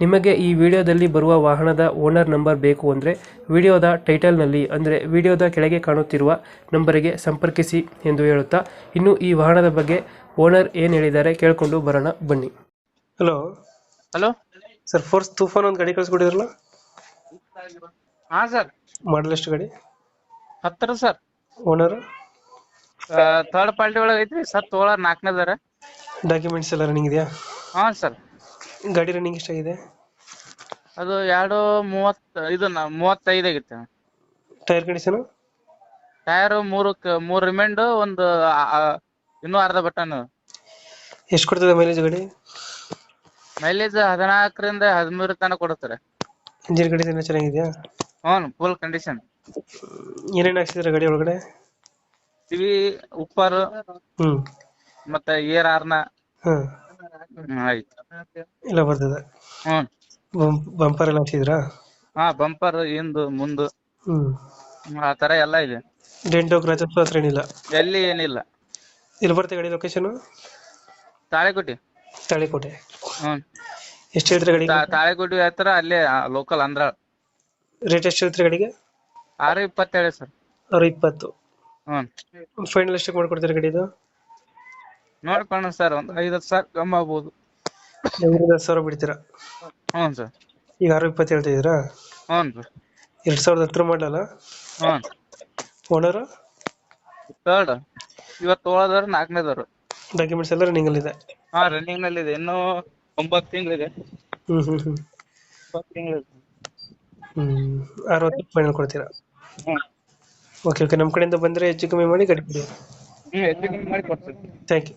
ನಿಮಗೆ ಈ ವಿಡಿಯೋದಲ್ಲಿ ಬರುವ ವಾಹನದ ಓನರ್ ನಂಬರ್ ಬೇಕು ಅಂದರೆ ವಿಡಿಯೋದ ಟೈಟಲ್ನಲ್ಲಿ ಅಂದರೆ ವಿಡಿಯೋದ ಕೆಳಗೆ ಕಾಣುತ್ತಿರುವ ನಂಬರಿಗೆ ಸಂಪರ್ಕಿಸಿ ಎಂದು ಹೇಳುತ್ತಾ ಇನ್ನು ಈ ವಾಹನದ ಬಗ್ಗೆ ಓನರ್ ಏನು ಹೇಳಿದ್ದಾರೆ ಕೇಳಿಕೊಂಡು ಬರೋಣ ಬನ್ನಿ. Hello. Hello. Sir Force Toofan ಒಂದು ಗಾಡಿ ಕಳಿಸ್ಕೊಟ್ಟಿದ್ರಲ್ಲ? ಹಾ ಸರ್. ಮಾಡಲ್ ಎಷ್ಟು ಗಾಡಿ? ಹತ್ತರ ಸರ್. ಓನರ್ ಥರ್ಡ್ ಪಾರ್ಟಿ ಒಳಗೆ ಐತ್ರಿ ಸರ್ ತೋಳ ನಾಲ್ಕನೇದಾರ. ಡಾಕ್ಯುಮೆಂಟ್ಸ್ ಎಲ್ಲ ರನ್ನಿಂಗ್ ಇದೆಯಾ? ಹಾ ಸರ್. ಗಾಡಿ ರನ್ನಿಂಗ್ ಎಷ್ಟಾಗಿದೆ? ಅದು ಎರಡು ಮೂವತ್ ಇದು ಮೂವತ್ತೈದು ಆಗಿತ್ತು. ಟೈರ್ ಕಂಡೀಷನ್ ಟೈರ್ ಮೂರು ಮೂರು ರಿಮೈಂಡ್ ಒಂದು ಇನ್ನು ಅರ್ಧ ಬಟನ್ ಎಷ್ಟು ಕೊಡ್ತದೆ ಮೈಲೇಜ್ ಗಾಡಿ? ಮೈಲೇಜ್ ಹದಿನಾಲ್ಕರಿಂದ ಹದಿಮೂರು ತನಕ ಕೊಡುತ್ತಾರೆ ಇಂಜಿನ್ ಕಂಡೀಷನ್ ಚೆನ್ನಾಗಿದೆಯಾ? ಹ್ಞೂ ಫುಲ್ ಕಂಡೀಷನ್ ಏನೇನು ಹಾಕ್ಸಿದ್ರೆ ಗಾಡಿ ಒಳಗಡೆ? ಟಿವಿ ಉಪ್ಪರ್ ಹ್ಞೂ ಮತ್ತೆ ಏರ್ ಆರ್ನ ಹ್ಮ್, ಆಯ್ತು. ಎಲ್ಲ ಬರ್ತದೆ ಹ್ಞೂ. ಬಂಪರ್ ಎಲ್ಲ ಹಾಕ್ಸಿದ್ರಾ ಹಾ ಬಂಪರ್ ಇಂದು ಮುಂದು. ಹ್ಮ್, ಆ ತರ ಎಲ್ಲ ಇದೆ. ಡೆಂಟು ಕ್ರಾಚಸ್ ಹತ್ರ ಏನಿಲ್ಲ? ಎಲ್ಲಿ ಏನಿಲ್ಲ. ಇಲ್ಲಿ ಬರ್ತೀವಿ ಗಡಿ ಲೊಕೇಶನ್ ತಾಳಿಕೋಟಿ. ತಾಳಿಕೋಟೆ. ಹ್ಮ್ ಎಷ್ಟು ಹೇಳ್ತೀರಾ ಗಾಡಿ ತಾ- ತಾಳಿಕೋಟಿ ಹತ್ರ ಅಲ್ಲೇ ಲೋಕಲ್ ಅಂದ್ರ ರೇಟ್ ಎಷ್ಟು ಹೇಳ್ತೀರಾ ಗಾಡಿಗೆ? ಆರು ಇಪ್ಪತ್ತೇಳು ಸರ್. ಅವ್ರ ಇಪ್ಪತ್ತು ಹ್ಮ್ ಫೈನಲ್ ಎಷ್ಟಕ್ಕೆ ಮಾಡ್ಕೊಡ್ತೀರಾ ಗಾಡಿದು ನೋಡ್ಕೊಳ್ಳೋಣ ಸರ್ ಒಂದ್ ಐದು ಸಾವಿರ ಕಮ್ಮಿ ಆಗ್ಬೋದು. ಐವತ್ತು ಸಾವಿರ ಬಿಡ್ತೀರಾ? ಹ್ಞೂ ಸರ್. ಈಗ ಆರು ಇಪ್ಪತ್ತು ಹೇಳ್ತಾ ಇದ್ದೀರಾ? ಹ್ಞೂ ಸರ್. ಎರಡು ಸಾವಿರದ ಹತ್ತರ ಮಾಡಲ್ಲ? ಹ್ಞೂ ಓನರ್ ತರ್ಡ್ ಇವತ್ತು ನಾಲ್ಕನೇ ದವರು ಡಾಕ್ಯುಮೆಂಟ್ಸ್ ಎಲ್ಲ ಹಾ ರನ್ನಿಂಗ್ನಲ್ಲಿ ಇದೆ ಇನ್ನೂ ಒಂಬತ್ತು ತಿಂಗಳಿದೆ. ಹ್ಞೂ ಹ್ಞೂ ಹ್ಞೂ ಒಂಬತ್ತು ತಿಂಗಳಿದೆ ಹ್ಞೂ ಅರವತ್ತು ಫೈನಲ್ ಕೊಡ್ತೀರಾ? ಹ್ಞೂ ಓಕೆ ಓಕೆ ನಮ್ಮ ಕಡೆಯಿಂದ ಬಂದರೆ ಹೆಚ್ಚು ಕಮ್ಮಿ ಮಾಡಿ ಗಡಿ ಬಿಡಿ ಹ್ಞೂ ಹೆಚ್ಚು ಕಮ್ಮಿ ಮಾಡಿ ಕೊಡ್ತೀನಿ ಥ್ಯಾಂಕ್ ಯು